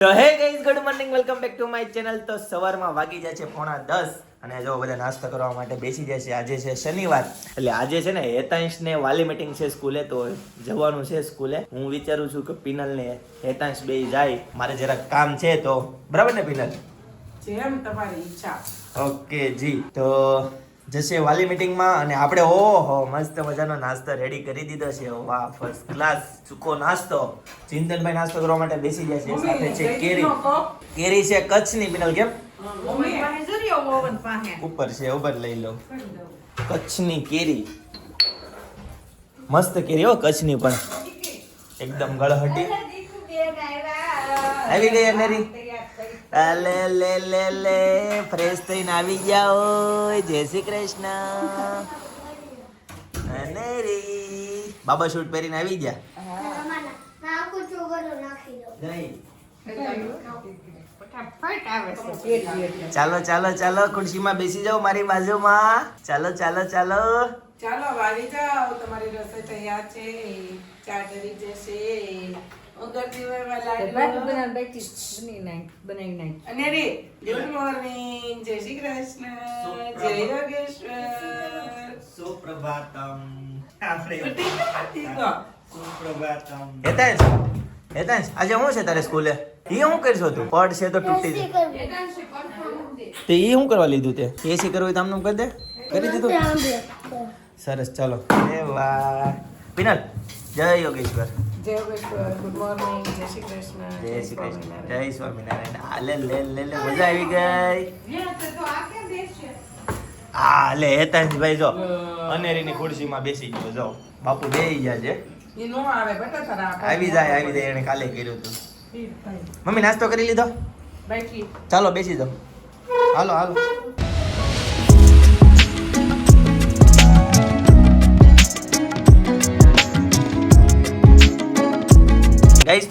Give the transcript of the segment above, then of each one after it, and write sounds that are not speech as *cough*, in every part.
તો hey guys good morning welcome back to my channel તો સવારમાં વાગી જાય છે પોણા દસ અને જો બધા નાસ્તો કરવા માટે બેસી જાય છે. આજે છે શનિવાર. એટલે આજે છે ને હેતાંશ ને વાલી મીટિંગ છે સ્કૂલે તો જવાનું છે સ્કૂલે. હું વિચારું છું કે પિનલ ને હેતાંશ બે જાય. મારે જરાક કામ છે તો. બરાબર ને પિનલ? જેમ તમારી ઈચ્છા. ઓકે જી. તો જશે વાલી મીટિંગમાં અને આપણે ઓહો મસ્ત મજાનો નાસ્તો રેડી કરી દીધો છે. વાહ ફર્સ્ટ ક્લાસ સૂકો નાસ્તો. ચિંતનભાઈ નાસ્તો કરવા માટે બેસી ગયા છે. સાથે છે કેરી. કેરી છે કચ્છની પિનલ કેમ? ઉપર છે ઉપર લઈ લો. કચ્છની કેરી. મસ્ત કેરી હો કચ્છની પણ. એકદમ ગળહટી. આવી ગઈ અનેરી. લે લે લે લે, ફ્રેશ થઈને આવી જાઓ જય શ્રી કૃષ્ણ. અનેરી બાબા શૂટ પહેરીને આવી ગયા. ચાલો ચાલો ચાલો, ખુરશીમાં બેસી જાઓ મારી બાજુમાં. ચાલો ચાલો ચાલો. ચાલો, વાળી જાઓ. તમારી રસોઈ તૈયાર છે. ચા જશે. ઉગરતી હોય લાડુ અને રે ગુડ મોર્નિંગ જય શ્રી કૃષ્ણ જય યોગેશ્વર. સુપ્રભાતમ. આપણે ઉઠી ગયો, ઉઠી ગયો. સુપ્રભાતમ. હેતાંશ હેતાંશ આજે શું છે તારે સ્કૂલે? ઈ શું કરશો તું? પડ છે તો તૂટી જાય. તે ઈ શું કરવા લીધું તે? એસી કરવું હોય તો આમનું કરી દે? કરી દીધું? સરસ ચાલો. એ વાહ. પિનલ જય યોગેશ્વર. જય ગુડ મોર્નિંગ જય શ્રી કૃષ્ણ જય શ્રી કૃષ્ણ જય સ્વામિનારાયણ. આ લે લે લે મજા આવી ગઈ. હા લે હેતાંશભાઈ જો. અનેરીની ખુરશીમાં બેસી ગયો જો. બાપુ બેસી ગયા છે. ઈ નો આવે બેટા તારા આવી જાય આવી જાય એને કાલે કર્યું હતું. મમ્મી નાસ્તો કરી લીધો? ચાલો બેસી જાઓ. હાલો હાલો.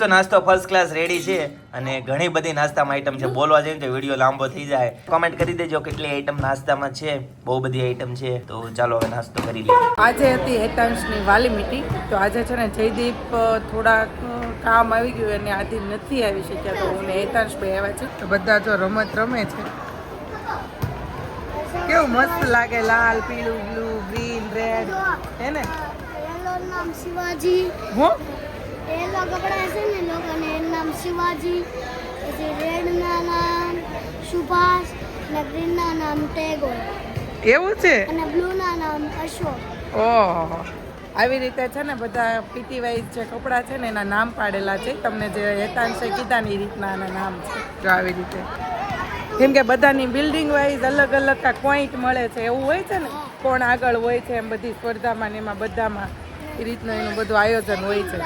તો નાસ્તો ફર્સ્ટ ક્લાસ રેડી છે અને ઘણી બધી નાસ્તામાં આઈટમ છે. બોલવા જઈએ તો વીડિયો લાંબો થઈ જાય. કોમેન્ટ કરી દેજો કેટલી આઈટમ નાસ્તામાં છે. બહુ બધી આઈટમ છે. તો ચાલો હવે નાસ્તો કરી લઈએ. આજે હતી હેતાંશની વાલી મીટિંગ તો આજે છે ને જયદીપ થોડાક કામ આવી ગયું અને આજે નથી આવી શક્યા. તો હું ને હેતાંશ ભાઈ આવ્યા છે. તો બધા જો રમત રમે છે. કેવું મસ્ત લાગે લાલ પીળું બ્લુ ગ્રીન રેડ. હે ને? નામ શિવાજી. હું? એલો કપડા છે ને લોકોને એનું નામ શિવાજી પછી રેડના નામ સુભાષ અને ગ્રીનના નામ ટેગોર. એવું છે? અને બ્લુના નામ અશોક. ઓહો. આવી રીતે છે ને બધા પીટી વાઇઝ જે કપડાં છે ને એના નામ પાડેલા છે. તમને જે હેતાંશે કીધા ને એ રીતના આના નામ છે. જો આવી રીતે. કેમ કે બધાની બિલ્ડિંગ વાઇઝ અલગ અલગ કા પોઈન્ટ મળે છે. એવું હોય છે ને? કોણ આગળ હોય છે એમ બધી સ્પર્ધામાં ને એમાં બધામાં એ રીતનું એનું બધું આયોજન હોય છે.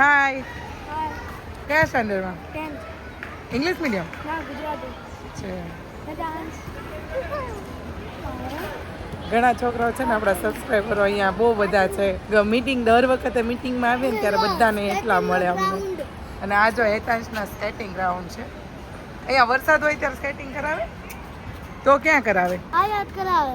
હાય કયા સ્ટાન્ડર્ડમાં ઇંગ્લિશ મીડિયમ છે ઘણા છોકરાઓ છે ને આપણા સબસ્ક્રાઈબરો અહીંયા બહુ બધા છે. મીટિંગ દર વખતે મીટિંગમાં આવીએ ને ત્યારે બધાને એટલા મળે અમને. અને આ જો હેતાંશના સ્કેટિંગ ગ્રાઉન્ડ છે. અહીંયા વરસાદ હોય ત્યારે સ્કેટિંગ કરાવે? તો ક્યાં કરાવે? આ યાદ કરાવે.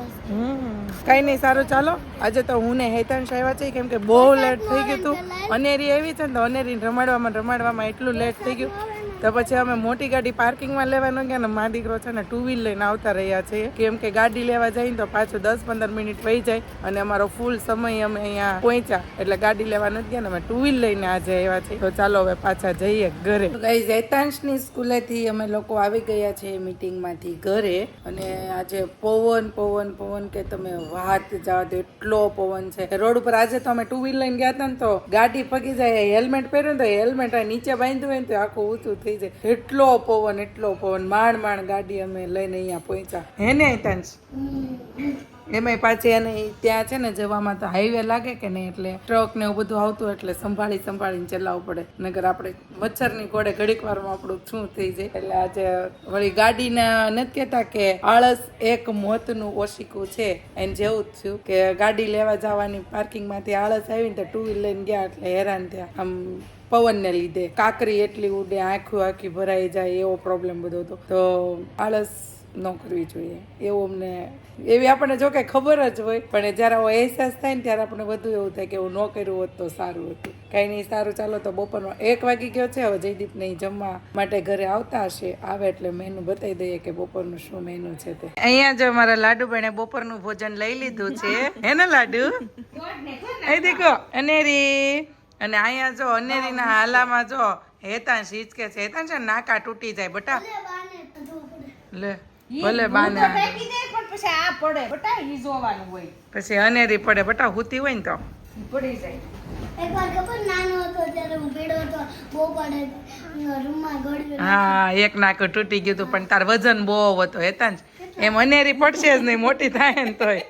કઈ નહીં સારું ચાલો. આજે તો હું ને હેતાંશ આવ્યા છે કેમ કે બહુ લેટ થઈ ગયું હતું અનેરી એવી છે ને તો અનેરી રમાડવામાં રમાડવામાં એટલું લેટ થઈ ગયું. તો પછી અમે મોટી ગાડી પાર્કિંગમાં લેવાનો ગયા ને મા દીકરો છે ને ટુ વ્હીલ લઈને આવતા રહ્યા છે. કેમ કે ગાડી લેવા જઈને તો પાછું દસ પંદર મિનિટ વહી જાય અને અમારો ફૂલ સમય અમે અહીંયા પહોંચ્યા. એટલે ગાડી લેવા નથી ગયા ને અમે ટુ વ્હીલ લઈને આજે આવ્યા છીએ તો ચાલો હવે પાછા જઈએ ઘરે. ગાઈઝ હેતાંશની સ્કૂલેથી અમે લોકો આવી ગયા છે મિટિંગમાંથી ઘરે. અને આજે પવન પવન પવન કે તમે વાત જવા દો એટલો પવન છે. રોડ ઉપર આજે તો અમે ટુ વ્હીલ લઈને ગયા હતા ને તો ગાડી પગી જાય હેલ્મેટ પહેર્યું તો હેલ્મેટ નીચે બાંધ્યું હોય ને તો આખું ઊંચું થઈ જાય. એટલો પવન એટલો પવન. માંડ માંડ ગાડી અમે લઈને અહીંયા પહોંચ્યા. હે ને હેતાંશ એમાંય પાછી એને ત્યાં છે ને જવામાં તો હાઈવે લાગે કે નહીં એટલે ટ્રક ને એવું બધું આવતું એટલે સંભાળી, સંભાળીને ચલાવવું પડે. નગર આપણે મચ્છરની કોડે ઘડીક વારમાં આપણું શું થઈ જાય. એટલે આજે વળી ગાડીના નથી કહેતા કે આળસ એક મોતનું ઓશિકું છે. એને જેવું જ થયું કે ગાડી લેવા જવાની પાર્કિંગમાંથી આળસ આવીને તો ટુ વ્હીલ લઈને ગયા એટલે હેરાન થયા. આમ પવનને લીધે. કાકરી એટલી ઉડે આંખું આખી ભરાઈ જાય એવો પ્રોબ્લેમ બધો હતો. તો આળસ ન કરવી જોઈએ. એવું અમને એવી આપણને જો કે ખબર જ હોય પણ જ્યારે આવો અહેસાસ થાય ને ત્યારે આપણે બધું એવું થાય કે એવું ન કર્યું હોત તો સારું હતું. કાંઈ નહીં સારું ચાલો તો બપોરમાં એક વાગી ગયો છે હવે જયદીપ નહીં જમવા માટે ઘરે આવતા હશે. આવે એટલે મેનુ બતાવી દઈએ કે બપોરનું શું મેનુ છે તે. અહીંયા જો મારા લાડુ બેને બપોરનું ભોજન લઈ લીધું છે. હે ને લાડુ? અહીં દેખો અનેરી. અને અહીંયા જો અનેરીના હાલામાં જો હેતાંશ હિચકે છે. હેતાંશ નાકા તૂટી જાય બટા. લે ભલે બાને પછી આ પડે. બટા ઈ જોવાનું હોય. પછી અનેરી પડે. બટા હુતી હોય ને તો. પડી જાય. એકવાર ખબર નાનો હતો ત્યારે હું પીડો હતો બહુ પડે રૂમમાં ગળ્યો હા એક નાક તૂટી ગયું હતું પણ તાર વજન બહુ હતો હેતાંશ એમ અનેરી પડશે જ નહીં મોટી થાય ને તોય.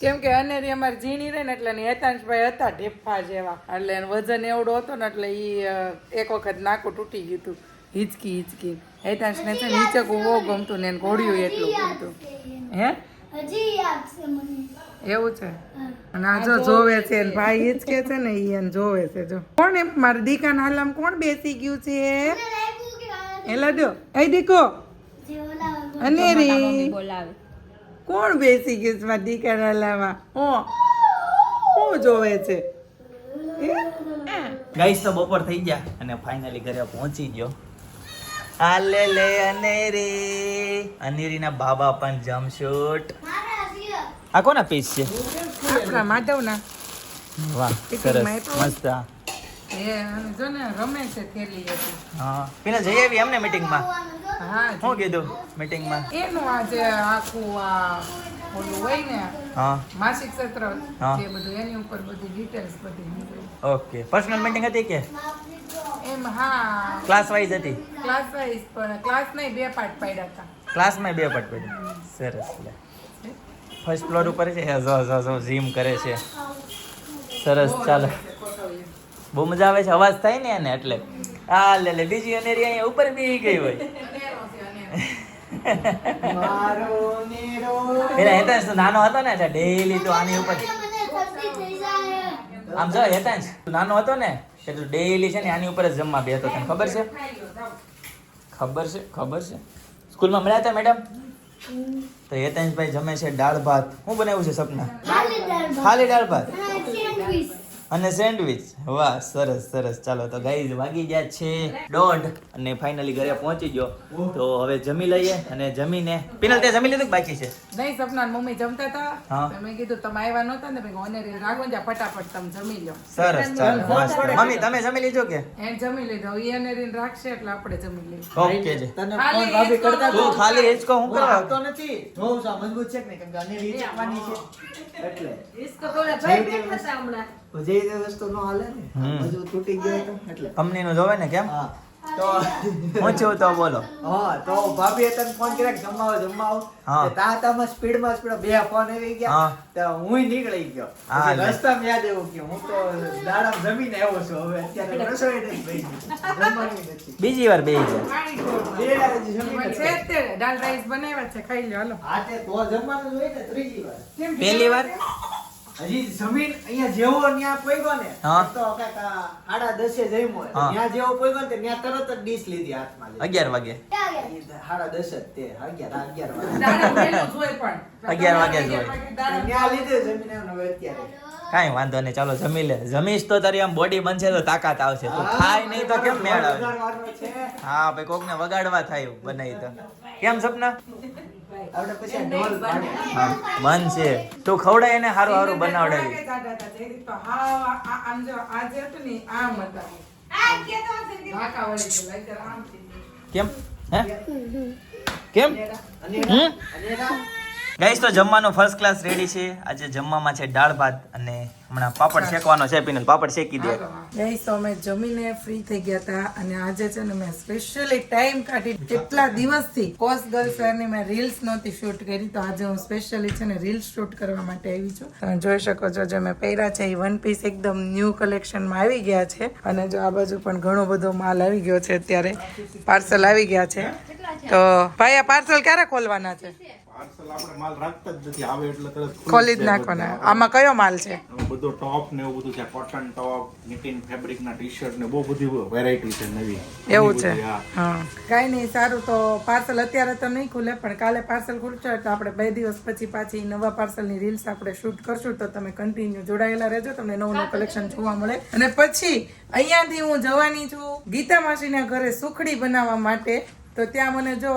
કેમ કે અનેરી અમારી ઝીણી રહે ને એટલે હેતાંશ હેતાંશભાઈ હતા ઢેફા જેવા. એટલે એનું વજન એવડો હતો ને એટલે ઈ એક વખત નાકું તૂટી ગયું હતું. હિચકી હિચકી. હેતાંશને છે ને હિચકવું બહુ ગમતું ને એને ઘોડિયું એટલું ગમતું. હે? એવું છે? અને આ જો જોવે છે ને ભાઈ હિચકે છે ને ઈ એને જોવે છે જો. કોણ એમ? મારા દીકાના હાલમ કોણ બેસી ગયું છે? કે એ લાડો એ દીકો. અનેરી. બોલાવે. કોણ બેસી ગયું છે મારા દીકાના હાલામાં હો જોવે છે. ગાઈસ તો બપોર થઈ ગયા અને ફાઇનલી ઘરે પહોંચી ગયો. આલે લે અનેરી. અનેરીના બાબા પણ જમશૂટ આ કોના પીસ છે? આપણા માધવના. વાહ સરસ મસ્ત. એ જો ને રમે છે થેલી હતી. હા. પેલા જઈ આવી અમને મીટિંગમાં હા શું કીધું મીટિંગમાં એનું આજે આખું આ ઓલું હોય ને હા. માસિક સત્ર જે બધું એની ઉપર બધી ડિટેલ્સ બધી ઓકે. પર્સનલ મીટિંગ હતી કે? એમ હા. ક્લાસ વાઇઝ હતી? ક્લાસ વાઇઝ પણ ક્લાસ નહીં બે પાર્ટ પાડ્યા હતા. ક્લાસમાં બે પટ પડી સરસ લે. ફર્સ્ટ ફ્લોર ઉપર છે. જો જો જો જીમ કરે છે. સરસ ચાલો. બહુ મજા આવે છે અવાજ થાય ને એને એટલે. આ લે લે બીજી અનેરી અહીંયા ઉપર બી ગઈ હોય. પેલા હેતાંશ તો નાનો હતો ને ડેઈલી તો આની ઉપર. આમ જો હેતાંશ નાનો હતો ને કે તું ડેઈલી છે ને આની ઉપર જ જમવા બેસતો તને ખબર છે? ખબર છે? ખબર છે? સ્કૂલમાં મળ્યા હતા મેડમ? તો હેતાંશભાઈ જમે છે દાળ ભાત. શું બનાવ્યું છે સપના? ખાલી દાળ ભાત. સેન્ડવિચ. અને સેન્ડવિચ. વાહ સરસ સરસ. ચાલો તો ગાઈઝ વાગી ગયા છે દોઢ અને ફાઇનલી ઘરે પહોંચી ગયો. તો હવે જમી લઈએ અને જમીને પિનલ તે જમી લીધું કે બાકી છે? નહીં સપના મમ્મી જમતા હતા. હા. મેં કીધું તમે આવ્યા નહોતા ને ભાઈ ઓને રાગો જા ફટાફટ તમે જમી લો સરસ ચાલો મમ્મી તમે જમી લીધું કે? એને જમી લીધો. ઈ અનેરીને રાખશે એટલે આપણે જમી લઈએ. ઓકે છે ફોન ભાભી કરતા તું ખાલી હિંચકો હું કરવા? તો નથી. જોઉં છું મજબૂત છે કે કેમ કે અને રીચ છે. એટલે. રિસ્ક તો ભાઈ બેઠા હતા હમણાં. તો જે તે વસ્તુ નો હાલે ને? હમ. મજબૂત તૂટી ગયો તો એટલે. કંપની નું જોવે ને કેમ? તો ઊંચું તો બોલો. હા તો ભાભીએ તને ફોન કર્યા જમાવો જમાવો. તાતામાં સ્પીડમાં સ્પીડ બે ફોન આવી ગયા. તો હુંય નીકળી ગયો. હા, પછી લે. રસ્તામાં યાદ એવું કે હું તો દાડા જમીને આવ્યો છું. હવે અત્યારે રસોઈ નથી બની. બીજી વાર બે છે. જ તે. દાલ રાઈસ બનાવ્યા છે. ખાઈ લો હાલો. તો જમવાનું જ ને ત્રીજી વાર. પહેલી વાર? હજી જમીન અહીંયા જેવો ત્યાં પોઈગો ને તો કાંઈક આડા દસે જમ્યો ત્યાં જેવો પોઈગો ને ત્યાં તરત જ ડીશ લીધી હાથમાં અગિયાર વાગે. સાડા દસ જ તે અગિયાર અગિયાર વાગે. અગિયાર વાગે જ હોય. લીધે જમીન ને હવે અત્યારે. કાંઈ વાંધો નહીં ચાલો જમી લે. જમીશ તો તારી આમ બોડી બનશે તો તાકાત આવશે. તું ખાય નહીં તો કેમ મેળ આવે? હા ભાઈ કોકને વગાડવા થાય બનાવી તો. કેમ સપના? છે તું ખવડાય એને સારું સારું બનાવડાવી. કેમ? હે? કેમ? હમ? ગાઈસ તો જમવાનું ફર્સ્ટ ક્લાસ રેડી છે. આજે જમવામાં છે દાળ ભાત અને હમણાં પાપડ શેકવાનો છે પિનલ પાપડ શેકી દે. ગાઈસ તો અમે જમીને ફ્રી થઈ ગયા હતા અને આજે છે ને મેં સ્પેશિયલી ટાઈમ કાઢી. કેટલા દિવસથી? કોસ ગર્લ શહેરની મેં રીલ્સ નહોતી શૂટ કરી તો આજે હું સ્પેશિયલી છે ને રીલ્સ શૂટ કરવા માટે આવી છું. તમે જોઈ શકો છો જે મેં પહેર્યા છે એ વન પીસ એકદમ ન્યૂ કલેક્શનમાં આવી ગયા છે. અને જો આ બાજુ પણ ઘણો બધો માલ આવી ગયો છે અત્યારે પાર્સલ આવી ગયા છે. તો ભાઈ આ પાર્સલ ક્યારે ખોલવાના છે? પાર્સલ આપણે માલ રાખતા જ નથી. આવે એટલે તરત ખોલી જ નાખવાના. આમાં કયો માલ છે? બધો ટોપ ને એવું બધું છે. કોટન ટોપ નિટિન ફેબ્રિક ના ટી શર્ટ ને બહુ બધી વેરાયટી છે નવી. એવું છે. બધી, હા. હા. કાંઈ નહીં સારું તો પાર્સલ અત્યારે તો નહીં ખુલે પણ કાલે પાર્સલ ખુલશે તો આપણે બે દિવસ પછી પાછી નવા પાર્સલની રીલ્સ આપણે શૂટ કરશું તો તમે કન્ટિન્યુ જોડાયેલા રહેજો. તમને નવું નવું કલેક્શન જોવા મળે. અને પછી અહીંયાથી હું જવાની છું ગીતા માસીના ઘરે સુખડી બનાવવા માટે. તો ત્યાં મને જો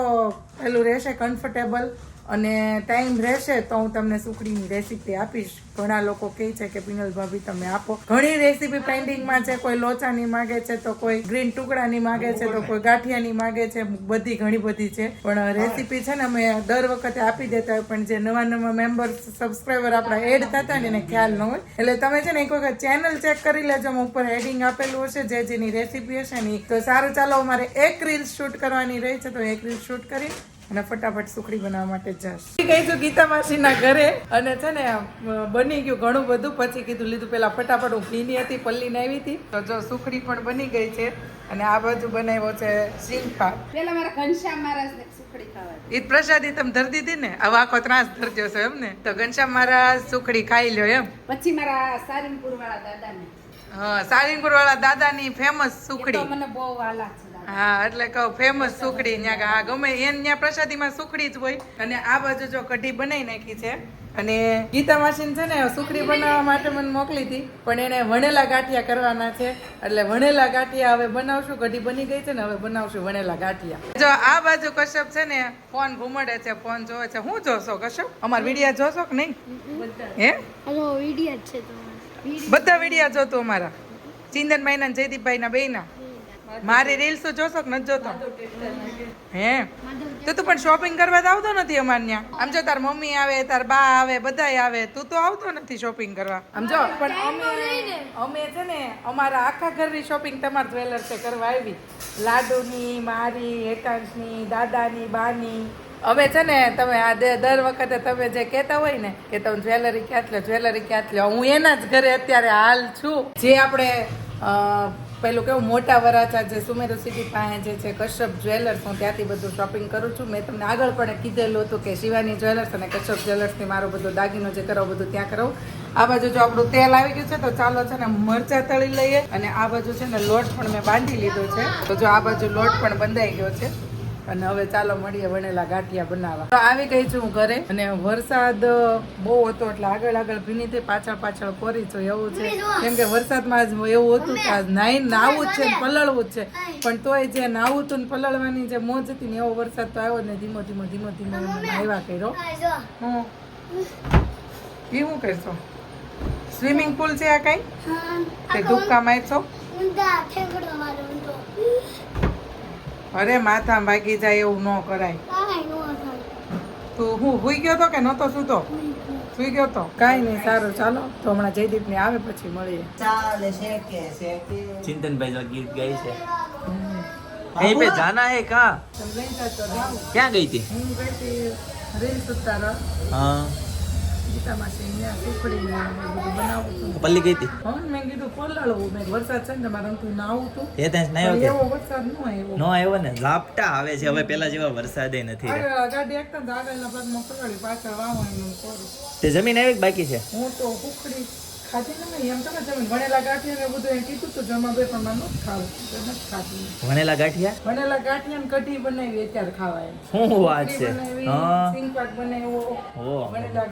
પેલું રહેશે કમ્ફર્ટેબલ અને ટાઈમ રહેશે તો હું તમને સુખડીની રેસીપી આપીશ. ઘણા લોકો કહે છે કે, પિનલ ભાભી, તમે આપો. ઘણી રેસીપી પેન્ડિંગમાં છે. કોઈ લોચાની માગે છે તો કોઈ ગ્રીન ટુકડાની માગે છે તો કોઈ ગાંઠિયાની માગે છે. બધી ઘણી બધી છે. પણ રેસીપી છે ને અમે દર વખતે આપી દેતા હોય, પણ જે નવા નવા મેમ્બર સબસ્ક્રાઈબર આપણા એડ થતા ને, એને ખ્યાલ ન હોય. એટલે તમે છે ને એક વખત ચેનલ ચેક કરી લેજો. અમે ઉપર હેડિંગ આપેલું હશે, જે જેની રેસીપી હશે ને. તો સારું, ચાલો અમારે એક રીલ શૂટ કરવાની રહી છે. તો એક રીલ શૂટ કરી અને ફટાફટ સુખડી બનાવવા માટે જશ. ગઈ છું ગીતા માસીના ઘરે અને છે ને બની ગયું ઘણું બધું. પછી કીધું લીધું પેલા ફટાફટ હું ભીની હતી પલ્લીને આવી હતી. તો જો સુખડી પણ બની ગઈ છે અને આ બાજુ બનાવ્યો છે સિંગપા પેલા મારા ઘનશ્યામ મહારાજને સુખડી ખાવા ઈદ પ્રસાદી તમે ધરી દીધી ને? હવે આખો ત્રાસ ધરજો છો એમ ને? તો ઘનશ્યામ મહારાજ સુખડી ખાઈ લ્યો એમ. પછી મારા સારીનપુર વાળા દાદાને. હા સારીનપુર વાળા દાદાની ફેમસ સુખડી. મને બહુ વાલા છે. હા એટલે કહું ફેમસ સુખડી ત્યાં હા ગમે એને ત્યાં પ્રસાદીમાં સુખડી જ હોય. અને આ બાજુ જો કઢી બનાવી નાખી છે. અને ગીતા માસીન છે ને સુખડી બનાવવા માટે મને મોકલી હતી પણ એને વણેલા ગાંઠિયા કરવાના છે. એટલે વણેલા ગાંઠિયા હવે બનાવશું. કઢી બની ગઈ છે ને હવે બનાવશું વણેલા ગાંઠિયા. જો આ બાજુ કશ્યપ છે ને ફોન ઘુમડે છે ફોન જોવે છે. હું જોશો કશ્યપ? અમાર વિડિયા જોશો કે નહીં? હે? હલો છે બધા વિડિયા જોતું અમારા. ચિંદન ના જયદીપભાઈ ના બેયના. મારી રીલ્સ જોશો કે નથી જોતો? હે? તો તું પણ શોપિંગ કરવા તો આવતો નથી અમાર ત્યાં આમ જો તાર મમ્મી આવે, તાર બા આવે, બધાય આવે, તું તો આવતો નથી શોપિંગ કરવા. આમ પણ અમે અમે છે ને, અમારા આખા ઘરની શોપિંગ તમારા જ્વેલર્સે કરવા આવી. લાડુની, મારી એકાંશની દાદાની, બાની. અમે છે ને, તમે આ દર વખતે તમે જે કહેતા હોય ને, કે તમે જ્વેલરી ક્યાં લો જ્વેલરી ક્યાં લો હું એના જ ઘરે અત્યારે હાલ છું. જે આપણે પેલું કેવું મોટા વરાછા જે સુમેરો સિટી પાસે જે છે કશ્યપ જ્વેલર્સ હું ત્યાંથી બધું શોપિંગ કરું છું. મેં તમને આગળ પણ કીધેલું હતું કે શિવાની જ્વેલર્સ અને કશ્યપ જ્વેલર્સથી મારો બધો દાગીનો જે કરાવો, બધું ત્યાં કરાવું. આ બાજુ જો આપણું તેલ આવી ગયું છે, તો ચાલો છે ને મરચા તળી લઈએ. અને આ બાજુ છે ને લોટ પણ મેં બાંધી લીધો છે. તો જો આ બાજુ લોટ પણ બંધાઈ ગયો છે. અને હવે ચાલો મળીએ વણેલા ગાંઠિયા બનાવવા. તો આવી ગઈ છું હું ઘરે અને વરસાદ બહુ હતો એટલે આગળ આગળ ભીની થઈ પાછળ પાછળ કોરી છું એવું છે કેમ કે વરસાદમાં આજ એવું હતું કે આજ નાઈ નાવું જ છે ને પલળવું જ છે. પણ તોય જે નાવું હતું ને પલળવાની જે મોજ હતી ને એવો વરસાદ તો આવ્યો ને ધીમો ધીમો ધીમો ધીમો આવ્યા કર્યો. હું એ શું કરશો? સ્વિમિંગ પુલ છે આ કઈ? તે ડૂબકા મારશો? અરે માથા ભાગી જાય એવું ન કરાય. તું હું સુઈ ગયો તો કે નતો સૂતો? સુઈ ગયો તો? કાઈ નહીં સારું ચાલો. તો હમણાં જયદીપ ને આવે પછી મળીએ. ચાલે છે કે છે ચિંતનભાઈ ગીત ગાય છે. કहीं पे जाना है कहाँ क्या गई थी हाँ જાઓ. ક્યાં ગઈ હતી હું ગઈ હતી રીલ્સ ઉતારો હા ગીતા માસી ત્યાં સુખડી બધું બનાવું છું પલ્લી ગઈ હતી? હા મેં કીધું પલાળવું મેં વરસાદ છે ને મારે અંકુર નાવું તું એ ત્યાં નહીં આવ્યો એવો વરસાદ ન આવ્યો. નો આવ્યો ને? ઝાપટા આવે છે હવે પેલા જેવા વરસાદે નથી ગાડી એકતા તો આગળના ભાગમાં પલાળી પાછળ વાવવાનું કરું. તે જમીન આવી બાકી છે? હું તો કુકડી ભણેલા ગાંઠિયા વણેલા ગાંઠિયા? ભણેલા ગાંઠિયા ને કઢી બનાવી અત્યારે ખાવાય. શું વાત છે?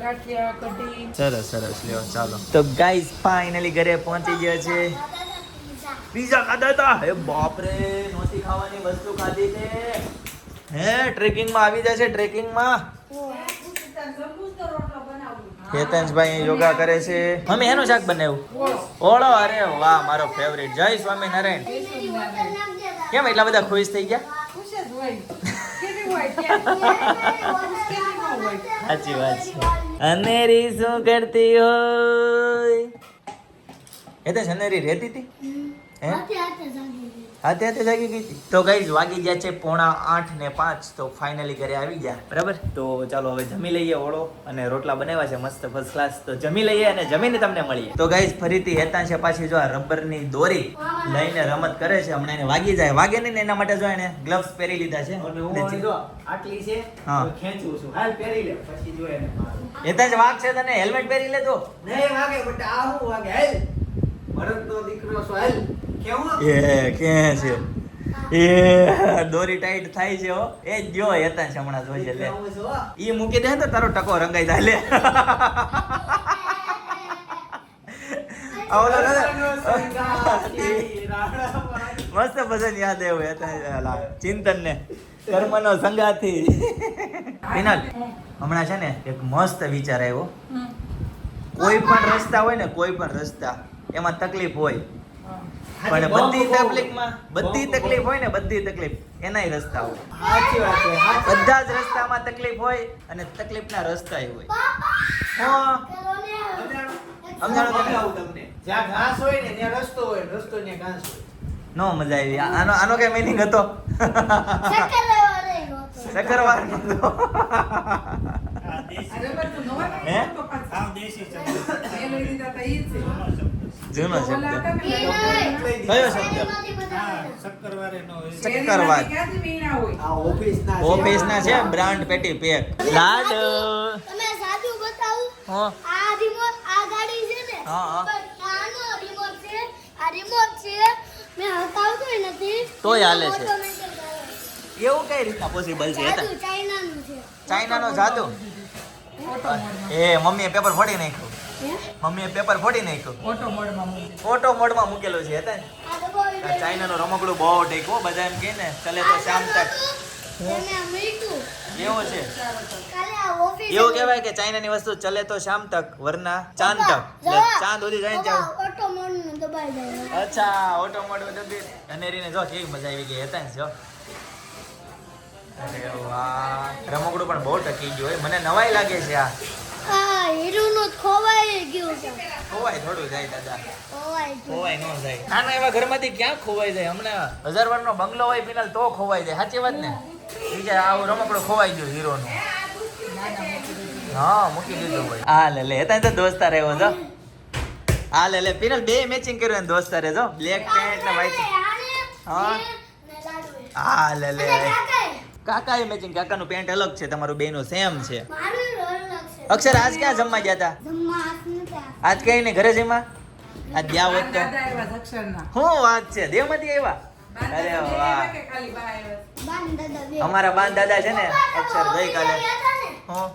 ગાંઠિયા કઢી. સરસ સરસ. લ્યો ચાલો. તો ગાઈસ ફાઇનલી ઘરે પહોંચી ગયા છે. પીઝા ખાધા હતા? હે બાપ રે નહોતી ખાવાની વસ્તુ ખાધી તે. હે ટ્રેકિંગમાં આવી જાય છે ટ્રેકિંગ માં યોગા કરે છે. મમ્મી, એનું શાક બનાવ્યું? ઓળો, અરે વાહ, મારો ફેવરેટ જય સ્વામિનારાયણ. કેમ એટલા બધા ખુશ થઈ ગયા? સાચી વાત છે. અનેરી શું કરતી હોય? તો અનેરી રહેતી હતી? હે? હાથે હાથે જાગી ગઈ. તો જાગી ગઈ હતી. તો ગઈ વાગી ગયા છે પોણા આઠ ને પાંચ તો ફાઇનલી ઘરે આવી ગયા. બરાબર? તો ચાલો હવે જમી લઈએ ઓળો અને રોટલા બનાવ્યા છે મસ્ત ફર્સ્ટ ક્લાસ તો જમી લઈએ અને જમીને તમને મળીએ. તો ગાઈઝ ફરીથી હેતા છે પાછી જો આ રબરની દોરી લઈને રમત કરે છે. હમણાં એને વાગી જાય. વાગે નહીં એના માટે જો એને ગ્લવ્સ પહેરી લીધા છે. જો આટલી છે હા. ખેંચું છું. હાલ પહેરી લે પછી જો એને હેતા હેતાંશ વાગ છે તને? હેલ્મેટ પહેરી લે તો નહીં વાગે બટ આ હું વાગે. હાલ. ભરતનો દીકરો છો હાલ. એ કે છે? એ દોરી ટાઈટ થાય છે હો. એ જ જો હેતાંશ હમણાં જોઈએ લે. ઈ મૂકી દે તો તારો ટકો રંગાઈ જાય લે. મસ્ત ભજન યાદ આવ્યું હેતાંશ ચિંતન ને કર્મનો સંગાથી. પિનલ હમણાં છે ને એક મસ્ત વિચાર આવ્યો. કોઈ પણ રસ્તા હોય ને કોઈ પણ રસ્તા એમાં તકલીફ હોય પણ બધી તકલીફમાં બધી તકલીફ હોય ને બધી તકલીફ. એનાય રસ્તા હોય સાચી વાત છે બધા જ રસ્તામાં તકલીફ હોય અને તકલીફના રસ્તાય હોય. સમજાણો તમને. જ્યાં ઘાસ હોય ને ત્યાં રસ્તો હોય રસ્તો ત્યાં ઘાસ હોય. નો મજા આવી. આનો આનો કઈ મિનિંગ હતો? નતો હે? એ લઈ લીધા તા ઈ છે. જૂનો શબ્દ. કયો શબ્દ? શક્કરવાર. ઓફિસ વીણા હોય? આ ઓફિસના છે. બ્રાન્ડ પેટી પેક. લાડ. તમે સાચું બતાવું. હા. આ રિમોટ આ ગાડી છે ને. હા, હા. પણ આનો રિમોટ છે. આ રિમોટ છે. મેં હટાવતોય નથી. તોય હાલે છે. એવું કઈ રીતના પોસિબલ છે? ચાઇનાનું છે. ચાઇનાનો જાદુ? એ મમ્મીએ પેપર ફોડી નાખ્યું? મમ્મીએ પેપર ફોડી નાખ્યું. ઓટો મોડમાં મૂકી. ઓટો મોડમાં મૂકેલો છે હતા ને આ રમકડું બહુ ટેકો બધા એમ કે ને ચલે તો શામ તક એવું છે. કાલે આ ઓફિસ એવું કહેવાય કે ચાઇનાની વસ્તુ ચલે તો શામ તક વરના ચાંદ તક ચાંદ સુધી જઈને જાવ ઓટો મોડનું દબાઈ જાય અચ્છા ઓટો મોડ દબી અનેરીને જો કેવી મજા આવી ગઈ હતા જો. અરે રમકડું પણ બહુ ટકી ગયું હોય. મને નવાઈ લાગે છે આ. આ હીરોનું ખોવાઈ ગયું છે. ખોવાય થોડું જાય દાદા. ખોવાય ખોવાય ન જાય. નાના એવા ઘરમાંથી ક્યાં ખોવાઈ જાય? હમણાં હજાર વાર નો બંગલો હોય પિનલ તો ખોવાઈ જાય. સાચી વાત ને? કે આવું રમકડું ખોવાઈ ગયું હીરોનું. હા મૂકી દીધું હોય. હા લે લે હતા તો દોસ્તા રહ્યો છો હા લે લે પિનલ બે મેચિંગ કર્યું એને દોસ્તારે જો. બ્લેક પેન્ટ ને વ્હાઈટ હા. હા લે લે. કાકા એ મેચિંગ કાકાનું પેન્ટ અલગ છે તમારું બેનું સેમ છે. અક્ષર આજ ક્યાં જમવા ગયા હતા આજ કઈ ને ઘરે જમવા આજ ગયા હોત તો શું વાત છે? દેવમાંથી આવ્યા? અરે વાહ. આવ્યા કે ખાલી બા આવ્યા? અમારા બાન દાદા છે ને અક્ષર ગઈકાલે. હું.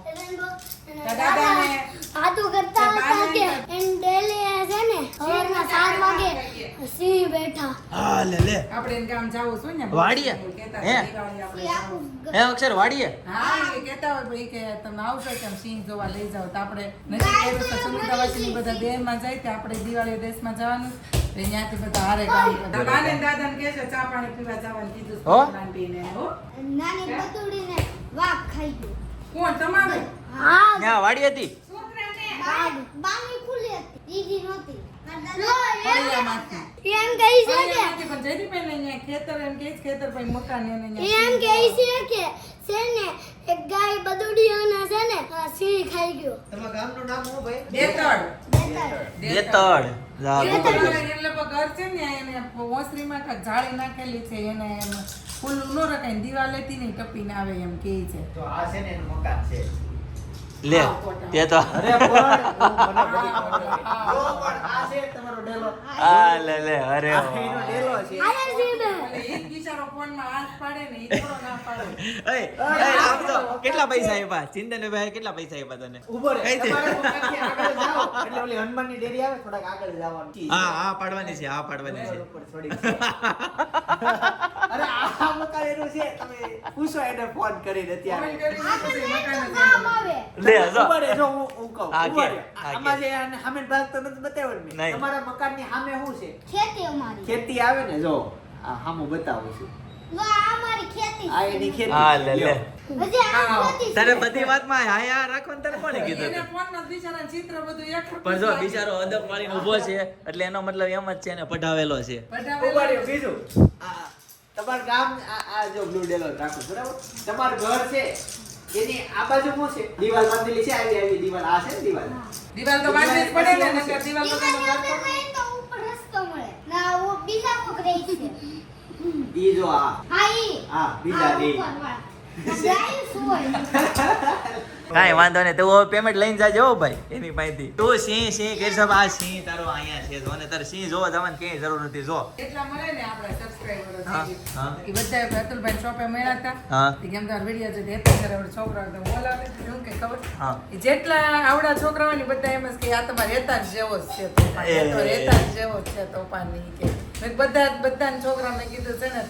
તો કરતા હતા કે એન ડેલી છે ને સવારના સાત વાગે સિંહ બેઠા. હા લે લે. આપણે એને ગામ જાવું છું ને વાડીએ? હે? દિવાળી આપણે એ હે અક્ષર વાડીએ? હા એ કહેતા હોય ભાઈ કે તમે આવશો કેમ સિંહ જોવા લઈ જાઓ. તો આપણે નજીક આવ્યું તો સુનિતાવાસીની બધા દેહમાં જાય તો આપણે દિવાળી દેશમાં જવાનું ત્યાંથી બધા હારે કામ કરતા. બાને ને દાદાને ચા પાણી પીવા જવાનું કીધું હો? નાની બતુડીને વાઘ ખાઈ ગયો. કોણ તમારે? ત્યાં વાડી હતી? બાગ બાંગી હતી. દીદી નહોતી એમ કહી છે કે ફળિયામાંથી પણ જયદીપભાઈને અહીંયા ખેતર એમ કહે ખેતર પછી મકાન એમ કહે છે કે છે ને એક ગાય બદુડી છે ને આ ખાઈ ગયો. તમારા ગામનું નામ શું ભાઈ? દેતળ. દેતળ જા, દેતળ. Google એટલે એટલે ઘર છે ને એને ઓસરીમાં જાળી નાખેલી છે એને એમ ફૂલ ન રખાય ને દિવાલ લેતી નહીં ટપીને આવે એમ કહે છે. તો આ છે ને એનું મકાન છે. લે તે તો આ લે લે અરે બિચારો ફોનમાં હાથ પાડે ને ઈ થોડો ના પાડે. *laughs* એય, એય, આમ તો કેટલા પૈસા આપ્યા ચિંતન ભાઈ કેટલા પૈસા આપ્યા તને? ઊભો રે *laughs* એટલે ઓલી હનુમાનની ડેરી આવે થોડાક આગળ જવાનું. હા હા પાડવાની છે હા પાડવાની છે. અરે આ મકાન એનું છે તમે પૂછો એને ફોન કરીને અત્યારે લે ઊભા જો હું હું કહું. ઊભા આમાં જે સામે ભાગ તો નથી બતાવ્યો ને. તમારા મકાનની સામે શું છે? ખેતી અમારી. ખેતી આવે ને જો. આ સામું બતાવું છું. આ અમારી ખેતી આ એની ખેતી હા લે લે. લ્યો. હજી આ હા. ખેતી તારે બધી વાતમાં હા હા રાખવાનું તારે કોણે કીધું એને હતું? ફોનમાં જ બિચારાને ચિત્ર બધું એક પણ જો બિચારો અદબ વાળીને ઊભો છે એટલે એનો મતલબ એમ જ છે ને પઢાવેલો છે. પઢાવેલો બીજું. આ તમારું ગામ આ જો બ્લુ ડેલો રાખો બરાબર? તમારું ઘર છે એની આ બાજુ શું છે? દીવાલ બાંધેલી છે આવી આવી દીવાલ. આ છે ને દીવાલ? દિવાલ તો બાંધવી જ પડે ને નકર દિવાલ તો- દિવાલ તો ઉપર રસ્તો મળે. ના વો બીજા કોક છે. ઈ જો આ. હા ઈ. બીજા ઉપરવાળા. જાય હોય. *laughs* કાંઈ વાંધો નહીં તું પેમેન્ટ લઈને જાજો ભાઈ એની પાસેથી. તું સિંહ સિંહ કહેશો આ સિંહ તારો અહીંયા છે જો ને તારે સિંહ જોવો તમને ક્યાંય જરૂર નથી જો. એટલા મળે ને આપણે સબસ્ક્રાઇબરો હા, હા. એ બધા અતુલભાઈ શોપે મળ્યા હતા. હા. કેમ તો વિડિયો છે દેતા કરે આપણે છોકરા તો બોલાવે છે, શું કે ખબર? હા. જેટલા આવડા છોકરાઓની બધા એમ જ કે આ તમારે રહેતા જ જેવો જ છે તો રહેતા જ જેવો જ છે તોફાની કે. મેં બધા બધા છોકરાઓને કીધું છે ને જ.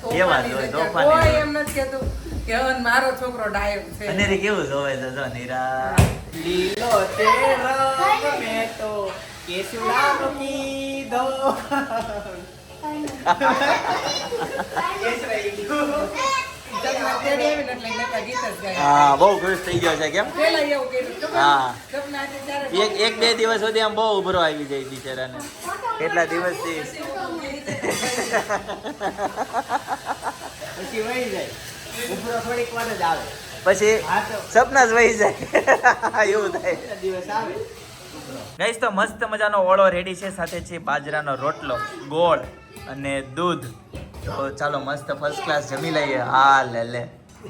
તોફાની કોઈ એમ નથી કહેતું. કે હવે મારો છોકરો ડાયમ છે. અને રે કેવું જોવે છે? જો નીરા. લીલો તેરો મે તો કેસુડા કીધો. દો. હા બહુ ખુશ થઈ ગયો છે કેમ? હા. એક એક બે દિવસ સુધી આમ બહુ ઉભરો આવી જાય બિચારાને. કેટલા દિવસથી? પછી વહી જાય. ઉપરો થોડીક વાર જ આવે. પછી સપના જ વહી જાય. *laughs* એવું થાય. દિવસ આવે? ગઈશ તો મસ્ત મજાનો ઓળો રેડી છે. સાથે છે બાજરાનો રોટલો ગોળ અને દૂધ. તો ચાલો મસ્ત ફર્સ્ટ ક્લાસ જમી લઈએ. હા લે લે.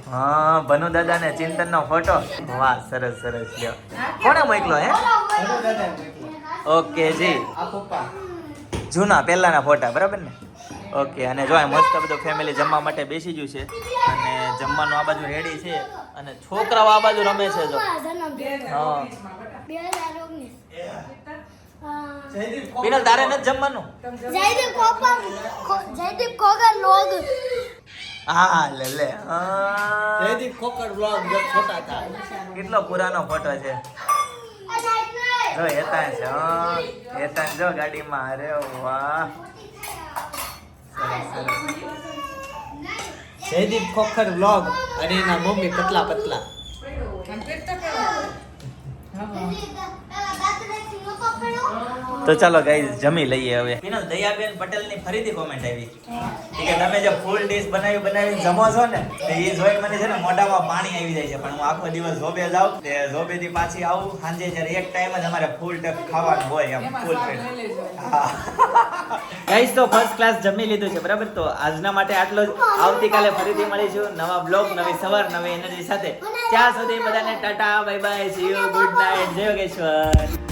હા ભનુ દાદા ને ચિંતન નો ફોટો વાહ સરસ સરસ. લ્યો. કોણે મોકલો હે. ઓકે જી. આ પપ્પા. જૂના પહેલાના ફોટા બરાબર ને? ઓકે અને જો મસ્ત બધું ફેમિલી જમવા માટે બેસી ગયું છે અને જમવાનું આ બાજુ રેડી છે અને છોકરાઓ આ બાજુ રમે છે જો. વિનલ તારે નથી જમવાનું? જયદીપ કોપર જયદીપ કોગર લોગ હા લે લે. હા. જયદીપ કોકર વ્લોગ જો છોટા હતા કેટલો પુરાનો ફોટો છે. જો હેતા છે હા. હેતાન જો ગાડીમાં. અરે વાહ. જયદીપ ખોખર વ્લોગ અને એના મમ્મી પતલા પતલા. તો ચાલો ગાઈઝ જમી લઈએ હવે. વિનોદ દયાબેન પટેલની ફરીથી કોમેન્ટ આવી. કે તમે જે ફૂલ ડીશ બનાવી બનાવી જમો છો ને તો એ જોઈ મને છે ને મોઢામાં પાણી આવી જાય છે. પણ હું આખો દિવસ જોબે જાઉં તે જોબે થી પાછી આવું સાંજે જ્યારે એક ટાઈમ જ અમારે ફૂલ ટક ખાવાનું હોય એમ ફૂલ. ગાઈસ તો ફર્સ્ટ ક્લાસ જમી લીધું છે બરાબર? તો આજના માટે આટલો જ. આવતીકાલે ફરીથી મળીશું નવા બ્લોગ નવી સવાર નવી એનર્જી સાથે. ત્યાં સુધી બધાને tata bye bye see you good night જય યોગેશ્વર